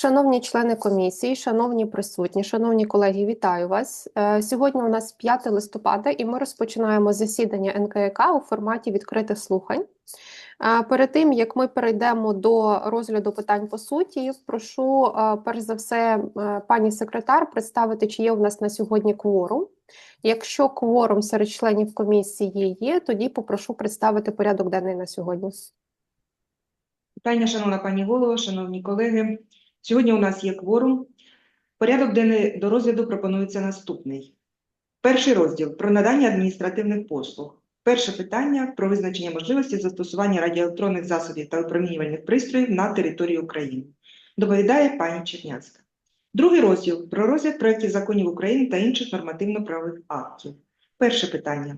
Шановні члени комісії, шановні присутні, шановні колеги, вітаю вас. Е, Сьогодні у нас 5 листопада, і ми розпочинаємо засідання НКК у форматі відкритих слухань. Е, Перед тим як ми перейдемо до розгляду питань по суті, прошу е, перш за все пані секретар представити, чи є у нас на сьогодні кворум. Якщо кворум серед членів комісії є, тоді попрошу представити порядок денний на сьогодні. Вітання, шановна пані голово, шановні колеги. Сьогодні у нас є кворум. Порядок денний до розгляду пропонується наступний. Перший розділ про надання адміністративних послуг. Перше питання про визначення можливості застосування радіоелектронних засобів та випромінювальних пристроїв на території України. Доповідає пані Чернявська. Другий розділ про розгляд проєктів законів України та інших нормативно-правових актів. Перше питання.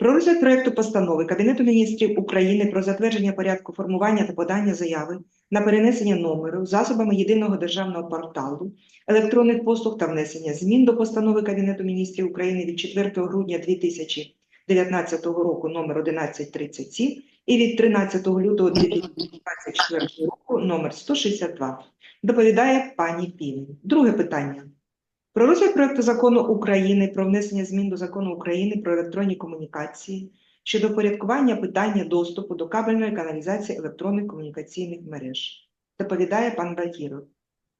Про розгляд проекту постанови Кабінету міністрів України про затвердження порядку формування та подання заяви на перенесення номеру засобами єдиного державного порталу електронних послуг та внесення змін до постанови Кабінету міністрів України від 4 грудня 2019 року номер 1137 і від 13 лютого 2024 року номер 162. Доповідає пані Півень. Друге питання. Про розгляд проекту закону України про внесення змін до закону України про електронні комунікації щодо порядкування питання доступу до кабельної каналізації електронних комунікаційних мереж. Доповідає пан Багіров.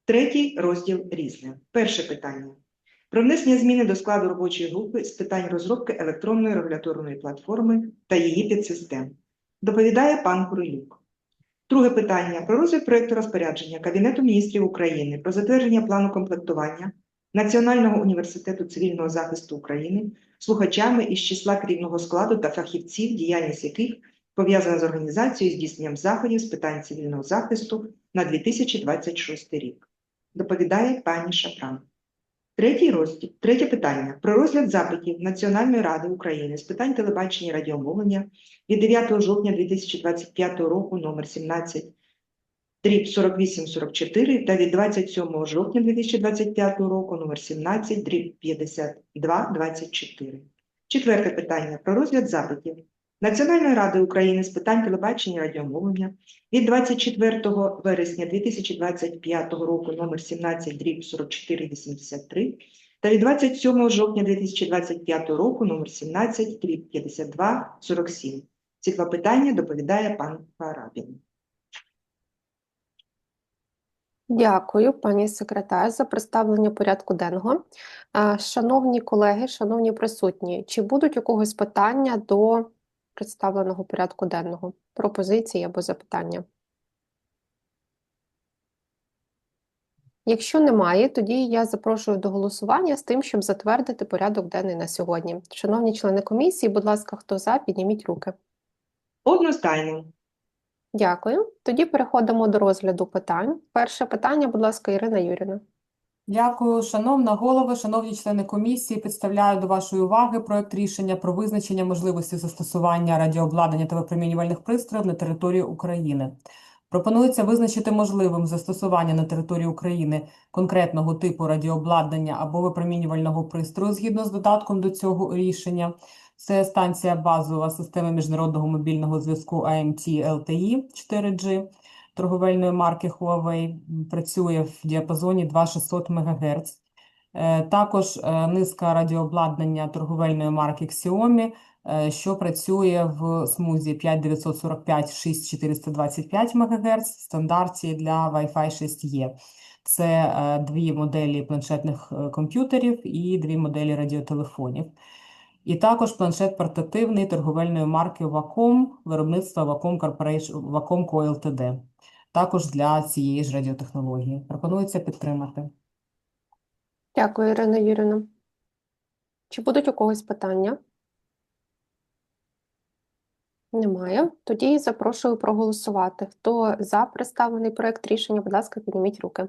Третій розділ різне. Перше питання. Про внесення зміни до складу робочої групи з питань розробки електронної регуляторної платформи та її підсистем. Доповідає пан Курилюк. Друге питання. Про розгляд проекту розпорядження Кабінету міністрів України про затвердження плану комплектування Національного університету цивільного захисту України слухачами із числа керівного складу та фахівців, діяльність яких пов'язана з організацією здійсненням заходів з питань цивільного захисту на 2026 рік. Доповідає пані Шапран. Третій розділ, третє питання про розгляд запитів Національної ради України з питань телебачення і радіомовлення від 9 жовтня 2025 року номер 17 дріб 4844 та від 27 жовтня 2025 року номер 17 дріб 5224. Четверте питання про розгляд запитів Національної ради України з питань телебачення і радіомовлення від 24 вересня 2025 року номер 17 дріб 4483 та від 27 жовтня 2025 року номер 17 дріб 5247. Ці два питання доповідає пан Фарабін. Дякую, пані секретар, за представлення порядку денного. Шановні колеги, шановні присутні, чи будуть у когось питання до представленого порядку денного? Пропозиції або запитання? Якщо немає, тоді я запрошую до голосування з тим, щоб затвердити порядок денний на сьогодні. Шановні члени комісії, будь ласка, хто за, підніміть руки. Одностайно. Дякую. Тоді переходимо до розгляду питань. Перше питання, будь ласка, Ірина Юріна. Дякую, шановна голова, шановні члени комісії. Представляю до вашої уваги проект рішення про визначення можливості застосування радіообладнання та випромінювальних пристроїв на території України. Пропонується визначити можливим застосування на території України конкретного типу радіообладнання або випромінювального пристрою згідно з додатком до цього рішення. Це станція базова системи міжнародного мобільного зв'язку AMT LTE 4G торговельної марки Huawei, працює в діапазоні 2600 МГц. Е, Також е, низка радіообладнання торговельної марки Xiaomi, е, що працює в смузі 5945-6425 МГц, стандарті для Wi-Fi 6E. Це дві моделі планшетних комп'ютерів і дві моделі радіотелефонів. І також планшет портативний торговельної марки Wacom, виробництва Wacom Corporation, Wacom Co. Ltd. Також для цієї ж радіотехнології. Пропонується підтримати. Дякую, Ірина Юріна. Чи будуть у когось питання? Немає. Тоді запрошую проголосувати. Хто за представлений проект рішення, будь ласка, підніміть руки.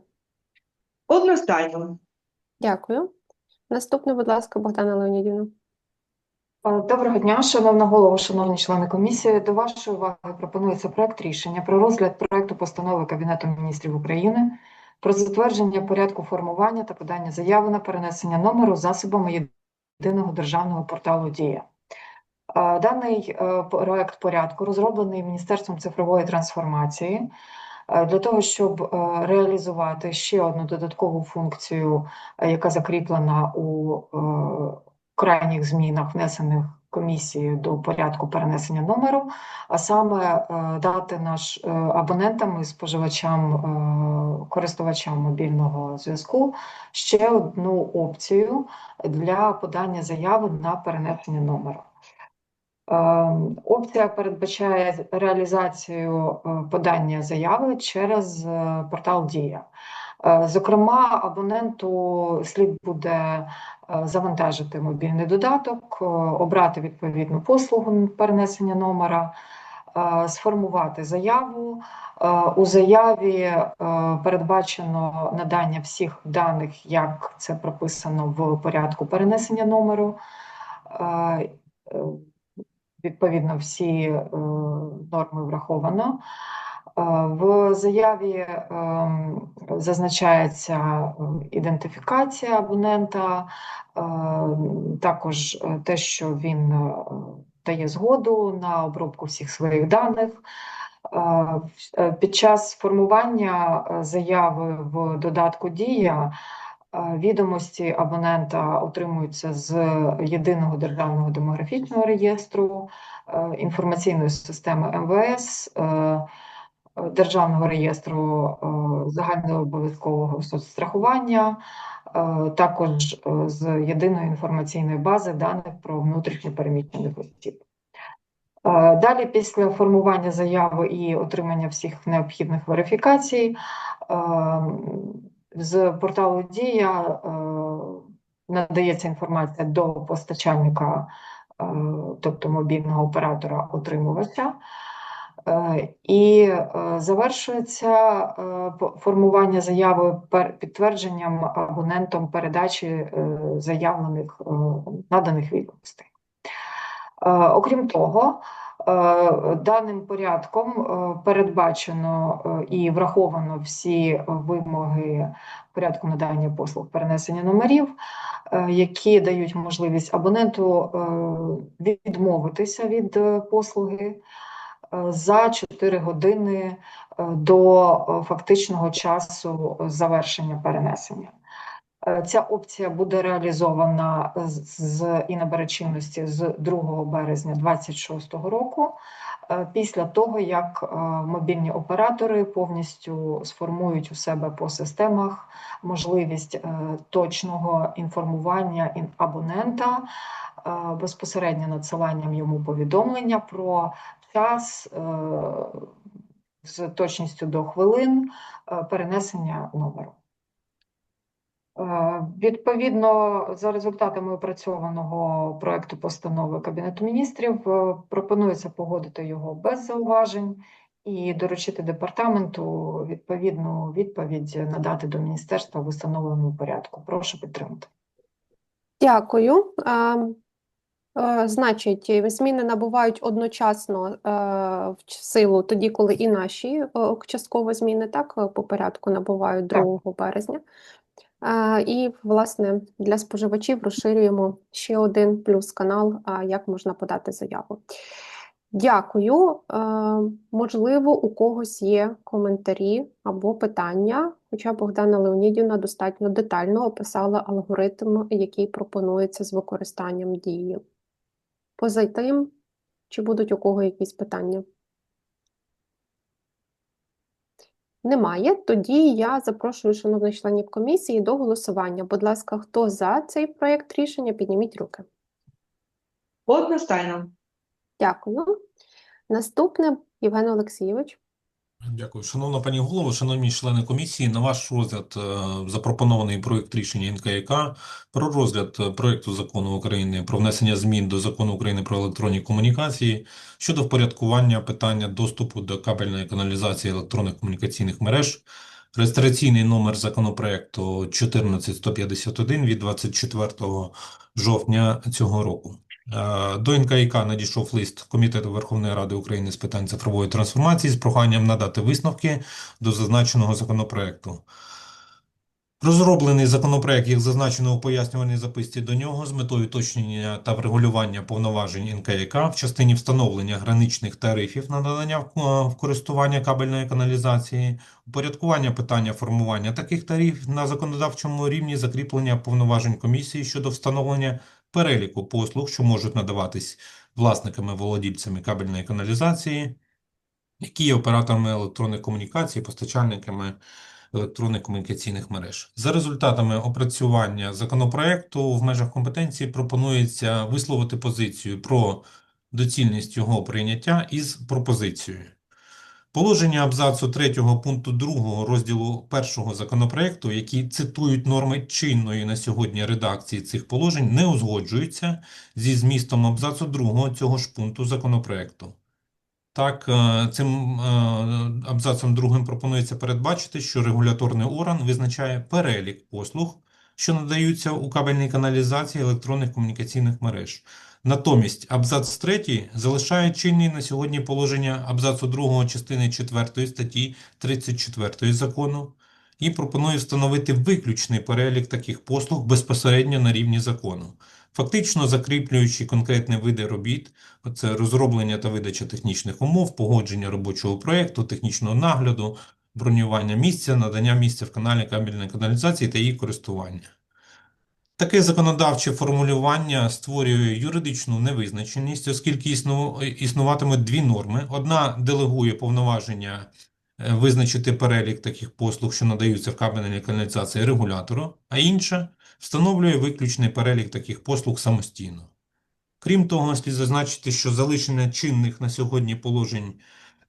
Одностайно. Дякую. Наступне, будь ласка, Богдана Леонідівна. Е, Доброго дня, шановна голова, шановні члени комісії. До вашої уваги пропонується проект рішення про розгляд проекту постанови Кабінету міністрів України про затвердження порядку формування та подання заяви на перенесення номеру засобами єдиного державного порталу Дія. Е, Даний е, проект порядку розроблений Міністерством цифрової трансформації Для того, щоб реалізувати ще одну додаткову функцію, яка закріплена у крайніх змінах, внесених комісією до порядку перенесення номеру, а саме е, дати наш е, абонентам і споживачам, е, користувачам мобільного зв'язку ще одну опцію для подання заяви на перенесення номеру. Опція передбачає реалізацію подання заяви через портал Дія. Е, Зокрема, абоненту слід буде е, завантажити мобільний додаток, е, обрати відповідну послугу перенесення номера, сформувати заяву. У заяві передбачено надання всіх даних, як це прописано в порядку перенесення номеру. Відповідно, всі норми враховано. Е, В заяві ем, зазначається е, ідентифікація абонента, е, також те, що він дає згоду на обробку всіх своїх даних. Під час формування заяви в додатку Дія відомості абонента отримуються з єдиного державного демографічного реєстру, інформаційної системи МВС, Державного реєстру е, загальнообов'язкового соцстрахування, е, також е, з єдиної інформаційної бази даних про внутрішньо переміщених осіб. Далі, після формування заяви і отримання всіх необхідних верифікацій, з порталу Дія надається інформація до постачальника, тобто мобільного оператора отримувача. Е, І е, завершується е, формування заяви підтвердженням абонентом передачі заявлених наданих відомостей. Окрім того, даним порядком передбачено і враховано всі вимоги порядку надання послуг перенесення номерів, які дають можливість абоненту відмовитися від послуги за 4 години е, до е, фактичного часу завершення перенесення. Е, Ця опція буде реалізована з і набере чинності з 2 березня 2026 року, е, після того, як е, мобільні оператори повністю сформують у себе по системах можливість е, точного інформування ін- абонента е, безпосередньо надсиланням йому повідомлення про час е, з точністю до хвилин е, перенесення номеру. Е, Відповідно, за результатами опрацьованого проекту постанови Кабінету міністрів пропонується погодити його без зауважень і доручити департаменту відповідну відповідь надати до міністерства в установленому порядку. Прошу підтримати. Дякую. Е, е, Значить, зміни набувають одночасно е, в силу тоді, коли і наші е, частково зміни так е, по порядку набувають Так. 2 березня. Е, І, власне, для споживачів розширюємо ще один плюс канал, як можна подати заяву. Дякую. Е, Можливо, у когось є коментарі або питання, хоча Богдана Леонідівна достатньо детально описала алгоритм, який пропонується з використанням дії. Поза тим, чи будуть у кого якісь питання? Немає. Тоді я запрошую шановних членів комісії до голосування. Будь ласка, хто за цей проєкт рішення, підніміть руки. Одностайно. Дякую. Наступне Євген Олексійович. Дякую. Шановна пані голово, шановні члени комісії, на ваш розгляд е, запропонований проект рішення НКЯК про розгляд е, проекту закону України про внесення змін до закону України про електронні комунікації щодо впорядкування питання доступу до кабельної каналізації електронних комунікаційних мереж. Реєстраційний номер законопроекту 14151 від 24 жовтня цього року. Е, До НКІК надійшов лист Комітету Верховної Ради України з питань цифрової трансформації з проханням надати висновки до зазначеного законопроекту. Розроблений законопроект, як зазначено у пояснювальній записці до нього, з метою уточнення та врегулювання повноважень НКЯК в частині встановлення граничних тарифів на надання е, в користування кабельної каналізації, упорядкування питання формування таких тарифів на законодавчому рівні, закріплення повноважень комісії щодо встановлення переліку послуг, що можуть надаватись власниками-володільцями кабельної каналізації, які є операторами електронних комунікацій, постачальниками електронних комунікаційних мереж. За результатами опрацювання законопроекту в межах компетенції пропонується висловити позицію про доцільність його прийняття із пропозицією. Положення абзацу 3 пункту 2 розділу 1 законопроекту, які цитують норми чинної на сьогодні редакції цих положень, не узгоджуються зі змістом абзацу 2 цього ж пункту законопроекту. Так, е, цим е, абзацом другим пропонується передбачити, що регуляторний орган визначає перелік послуг, що надаються у кабельній каналізації електронних комунікаційних мереж. Натомість абзац 3 залишає чинні на сьогодні положення абзацу 2 частини 4 статті 34 закону і пропонує встановити виключний перелік таких послуг безпосередньо на рівні закону, фактично закріплюючи конкретні види робіт, це розроблення та видача технічних умов, погодження робочого проєкту, технічного нагляду, бронювання місця, надання місця в каналі кабельної каналізації та її користування. Таке законодавче формулювання створює юридичну невизначеність, оскільки існу- існуватимуть дві норми. Одна делегує повноваження е, визначити перелік таких послуг, що надаються в кабельній каналізації регулятору, а інша встановлює виключний перелік таких послуг самостійно. Крім того, слід зазначити, що залишення чинних на сьогодні положень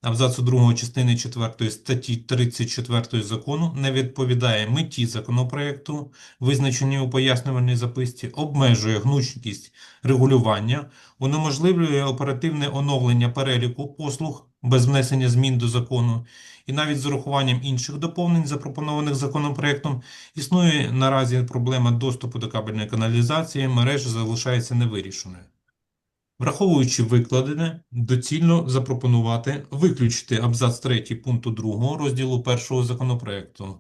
абзацу 2 частини 4 статті 34 закону не відповідає меті законопроекту, визначеній у пояснювальній записці, обмежує гнучкість регулювання, унеможливлює оперативне оновлення переліку послуг без внесення змін до закону, і навіть з урахуванням інших доповнень, запропонованих законопроектом, існує наразі проблема доступу до кабельної каналізації, мережа залишається невирішеною. Враховуючи викладене, доцільно запропонувати виключити абзац 3 пункту 2 розділу 1 законопроекту.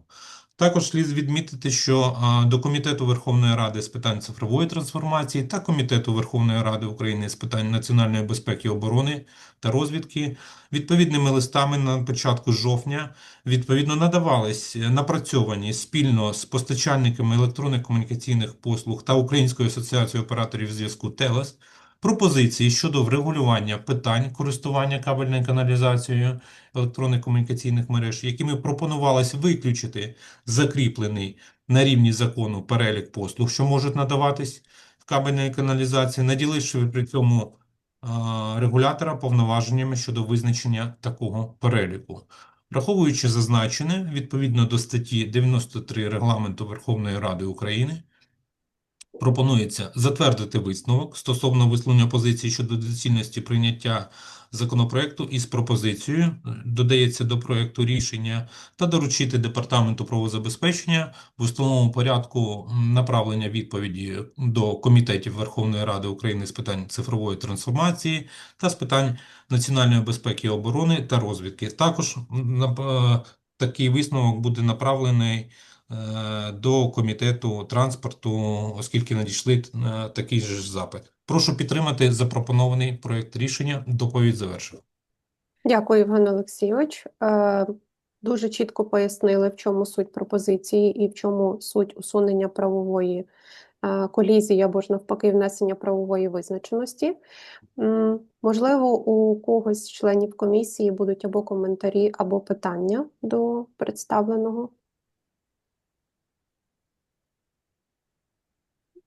Також слід відмітити, що до Комітету Верховної Ради з питань цифрової трансформації та Комітету Верховної Ради України з питань національної безпеки, оборони та розвідки відповідними листами на початку жовтня відповідно надавались напрацьовані спільно з постачальниками електронних комунікаційних послуг та Українською асоціацією операторів зв'язку ТЕЛЕС пропозиції щодо врегулювання питань користування кабельною каналізацією електронних комунікаційних мереж, якими пропонувалось виключити закріплений на рівні закону перелік послуг, що можуть надаватись в кабельній каналізації, наділивши при цьому регулятора повноваженнями щодо визначення такого переліку. Враховуючи зазначене, відповідно до статті 93 Регламенту Верховної Ради України, пропонується затвердити висновок стосовно висловлення позиції щодо доцільності прийняття законопроекту із пропозицією, додається до проекту рішення, та доручити Департаменту правозабезпечення в установленому порядку направлення відповіді до комітетів Верховної Ради України з питань цифрової трансформації та з питань національної безпеки і оборони та розвідки. Також е, такий висновок буде направлений до комітету транспорту, оскільки надійшли е, такий ж запит. Прошу підтримати запропонований проект рішення. Доповідь завершив. Дякую, Євген Олексійович. Е, Дуже чітко пояснили, в чому суть пропозиції і в чому суть усунення правової е, колізії або ж навпаки внесення правової визначеності. Можливо, у когось з членів комісії будуть або коментарі, або питання до представленого.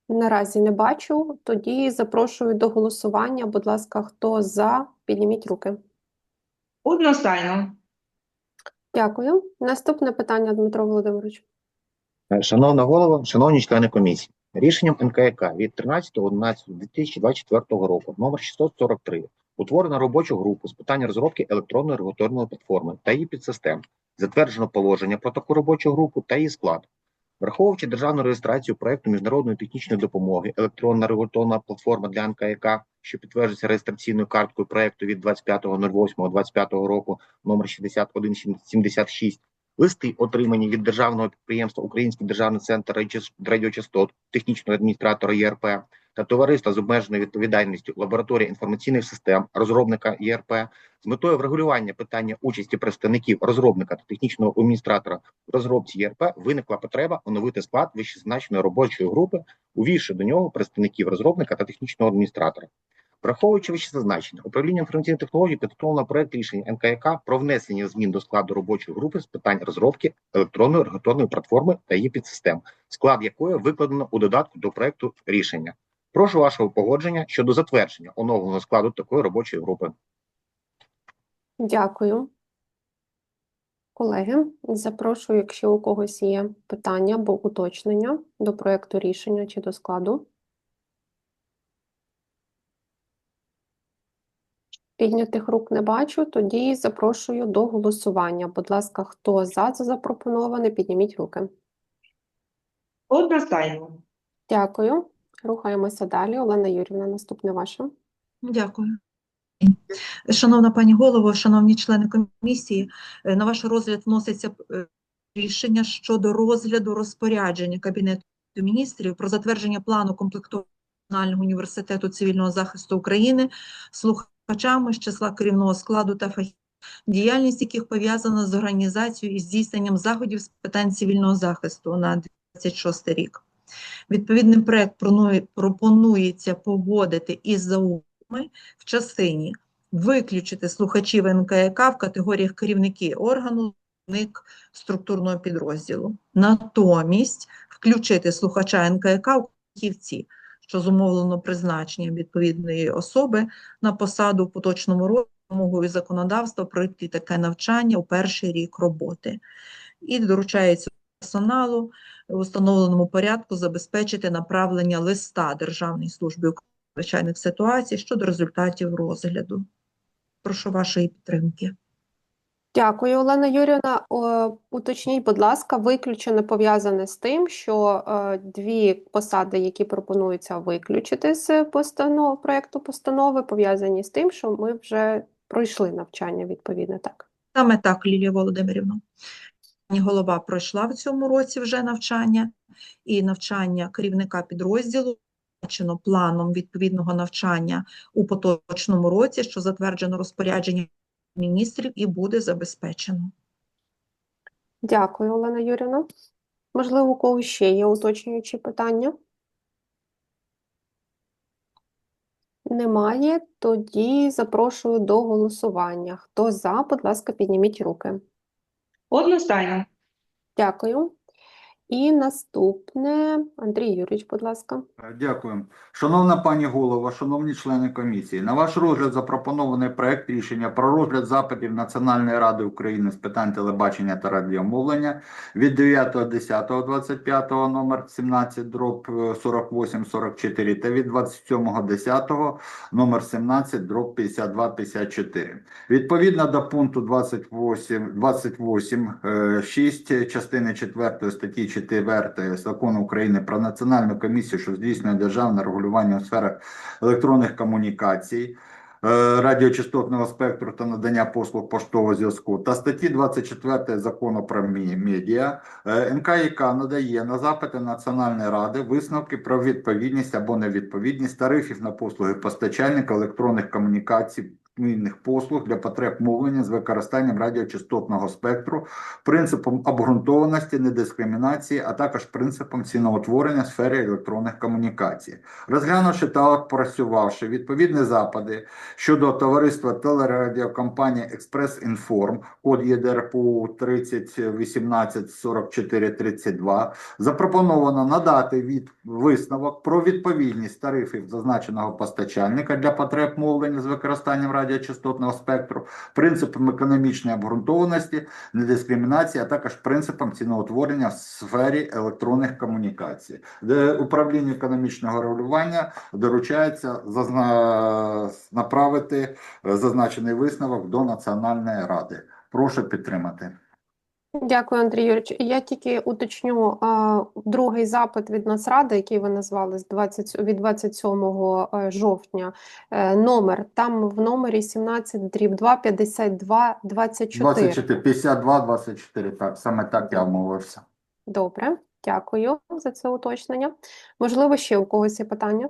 Наразі не бачу. Тоді запрошую до голосування. Будь ласка, хто за, підніміть руки. Одностайно. Дякую. Наступне питання, Дмитро Володимирович. Е, Шановна голова, шановні члени комісії, рішенням НКК від 13.11.2024 року номер 643 утворено робочу групу з питань розробки електронної регуляторної платформи та її підсистем. Затверджено положення про таку робочу групу та її склад. Враховуючи державну реєстрацію проекту міжнародної технічної допомоги, електронна регуляторна платформа для НКК, що підтверджується реєстраційною карткою проекту від 25.08.25 року номер 6176, Листи, отримані від державного підприємства Український державний центр радіочастот, технічного адміністратора ЄРП та товариства з обмеженою відповідальністю лабораторія інформаційних систем розробника ЄРП з метою врегулювання питання участі представників розробника та технічного адміністратора в розробці ЄРП виникла потреба оновити склад вищезазначеної робочої групи, увівши до нього представників розробника та технічного адміністратора. Враховуючи вищезазначене, управління інформаційних технологій підготовлено проект рішення НКЯК про внесення змін до складу робочої групи з питань розробки електронної регуляторної платформи та її підсистем, склад якої викладено у додатку до проекту рішення. Прошу вашого погодження щодо затвердження оновленого складу такої робочої групи. Дякую. Колеги, запрошую, якщо у когось є питання або уточнення до проекту рішення чи до складу. Піднятих рук не бачу, тоді запрошую до голосування. Будь ласка, хто за це запропоноване, підніміть руки. Одностайно. Дякую. Рухаємося далі. Олена Юрівна, наступне ваше. Дякую. Шановна пані голово, шановні члени комісії, е, на ваш розгляд вноситься е, рішення щодо розгляду розпорядження Кабінету міністрів про затвердження плану комплектування університету цивільного захисту України слухачами з числа керівного складу та фахівців, діяльність яких пов'язана з організацією і здійсненням заходів з питань цивільного захисту на 26 рік. Відповідний проект пропонується погодити із заувагами в частині виключити слухачів НКЯК в категоріях керівники органу, структурного підрозділу. Натомість включити слухача НКЯК у фахівці, що зумовлено призначенням відповідної особи на посаду в поточному році вимогою законодавства пройти таке навчання у перший рік роботи. І доручається персоналу в установленому порядку забезпечити направлення листа України з надзвичайних ситуацій щодо результатів розгляду. Прошу вашої підтримки. Дякую, Олена Юрівна. Уточніть, будь ласка, виключено пов'язане з тим, що е, дві посади, які пропонуються виключити з постанов, проекту постанови, пов'язані з тим, що ми вже пройшли навчання відповідне, так? Саме так, Лілія Володимирівна. Пані голова пройшла в цьому році вже навчання, і навчання керівника підрозділу визначено планом відповідного навчання у поточному році, що затверджено розпорядженням міністрів і буде забезпечено. Дякую, Олена Юрівна. Можливо, у когось ще є уточнюючі питання? Немає, тоді запрошую до голосування. Хто за, будь ласка, підніміть руки. Одностайно. Дякую. І наступне, Андрій Юрійович, будь ласка. Е, Дякую. Шановна пані голова, шановні члени комісії, на ваш розгляд запропонований проект рішення про розгляд запитів Національної ради України з питань телебачення та радіомовлення від 9.10.25 номер 17 дроб 4844 та від 27.10 номер 17 дроб 5254. Відповідно до пункту 28, 28 е, 6 частини 4 статті 4 Закону України про Національну комісію, що здійснює державне регулювання у сферах електронних комунікацій, е, радіочастотного спектру та надання послуг поштового зв'язку та статті 24 Закону про медіа, е, НКІК надає на запити Національної ради висновки про відповідність або невідповідність тарифів на послуги постачальника електронних комунікацій комунікаційних послуг для потреб мовлення з використанням радіочастотного спектру, принципом обґрунтованості, недискримінації, а також принципом ціноутворення в сфері електронних комунікацій. Розглянувши та опрацювавши відповідні запити щодо товариства телерадіокомпанії Експрес Інформ, код ЄДРПУ 3018 44 32, запропоновано надати від висновок про відповідність тарифів зазначеного постачальника для потреб мовлення з використанням радіочастотного спектру, принципам економічної обґрунтованості, недискримінації, а також принципам ціноутворення в сфері електронних комунікацій, де управління економічного регулювання доручається зазна... направити е, зазначений висновок до Національної ради. Прошу підтримати. Дякую, Андрій Юрійович. Я тільки уточню другий запит від Нацради, який ви назвали з 20, від 27 е, жовтня. Е, Номер там в номері 17 дріб 2 52 24. 24, 52, 24, так, саме так я вмовився. Добре, дякую за це уточнення. Можливо, ще у когось є питання?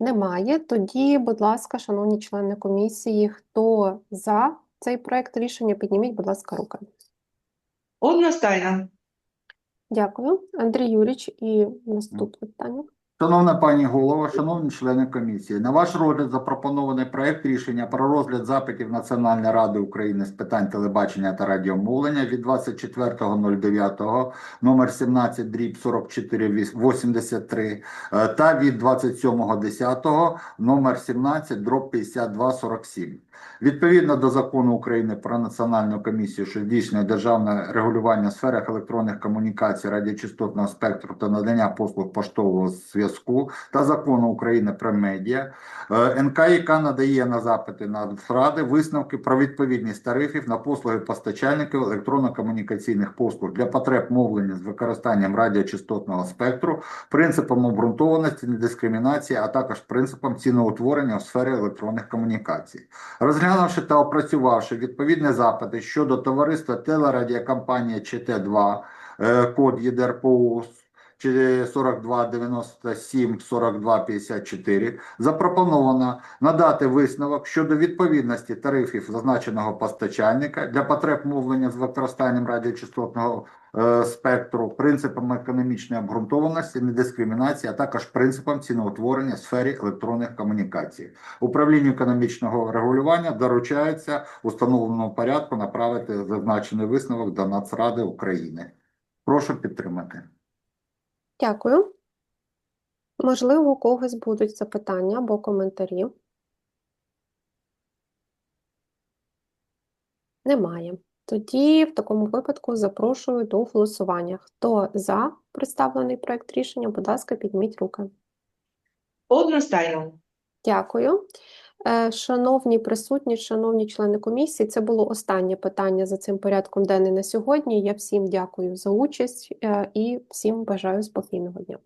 Немає. Тоді, будь ласка, шановні члени комісії, хто за цей проект рішення, підніміть, будь ласка, руки. Одностайно. Дякую. Андрій Юрійович, і наступне питання. Шановна пані голово, шановні члени комісії, на ваш розгляд запропонований проект рішення про розгляд запитів Національної ради України з питань телебачення та радіомовлення від 24.09 номер 17 дріб 4483 е, та від 27.10 номер 17 дроб 5247. Відповідно до закону України про Національну комісію, що здійснює державне регулювання в сферах електронних комунікацій, радіочастотного спектру та надання послуг поштового зв'язку та закону України про медіа, е, НКІК надає на запити Нацради висновки про відповідність тарифів на послуги постачальників електронно-комунікаційних послуг для потреб мовлення з використанням радіочастотного спектру, принципом обґрунтованості, недискримінації, а також принципом ціноутворення у сфері електронних комунікацій. Розглянувши та опрацювавши відповідні запити щодо товариства телерадіокомпанія ЧТ2, е, код ЄДРПУ 4297 4254, запропоновано надати висновок щодо відповідності тарифів зазначеного постачальника для потреб мовлення з використанням радіочастотного спектру, принципам економічної обґрунтованості, недискримінації, а також принципам ціноутворення в сфері електронних комунікацій. Управлінню економічного регулювання доручається у встановленому порядку направити зазначений висновок до Нацради України. Прошу підтримати. Дякую. Можливо, у когось будуть запитання або коментарі. Немає. Тоді в такому випадку запрошую до голосування. Хто за представлений проект рішення, будь ласка, підніміть руки. Одностайно. Дякую. Е, Шановні присутні, шановні члени комісії, це було останнє питання за цим порядком денним на сьогодні. Я всім дякую за участь е, і всім бажаю спокійного дня.